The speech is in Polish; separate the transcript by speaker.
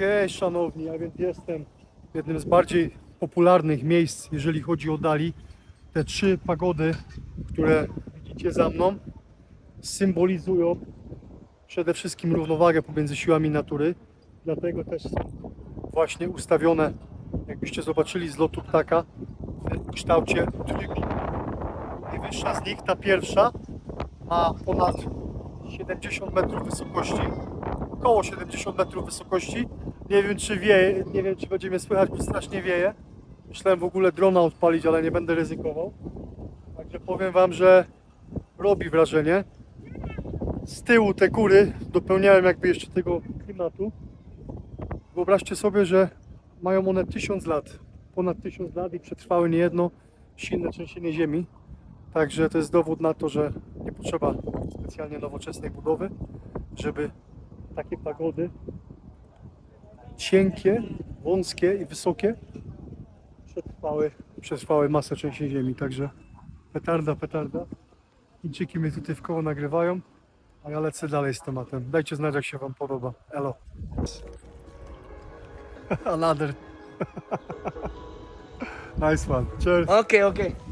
Speaker 1: Okej, szanowni, a więc jestem w jednym z bardziej popularnych miejsc, jeżeli chodzi o dali. Te trzy pagody, które widzicie za mną, symbolizują przede wszystkim równowagę pomiędzy siłami natury. Dlatego też są właśnie ustawione, jakbyście zobaczyli z lotu ptaka, w kształcie trójkąta. Najwyższa z nich, ta pierwsza, ma ponad 70 metrów wysokości, około 70 metrów wysokości. Nie wiem czy wieje, nie wiem czy będzie mnie słychać, bo strasznie wieje. Myślałem w ogóle drona odpalić, ale nie będę ryzykował. Także powiem Wam, że robi wrażenie. Z tyłu te góry dopełniałem jakby jeszcze tego klimatu. Wyobraźcie sobie, że mają one 1000 lat, ponad 1000 lat i przetrwały niejedno silne trzęsienie ziemi. Także to jest dowód na to, że nie potrzeba specjalnie nowoczesnej budowy, żeby takie pagody cienkie, wąskie i wysokie przetrwały, przetrwały masę trzęsień ziemi. Także petarda, petarda. Chińczyki mnie tutaj w koło nagrywają, a ja lecę dalej z tematem. Dajcie znać, jak się Wam podoba. Elo. Another. nice one. Cheers.
Speaker 2: Okay, okay.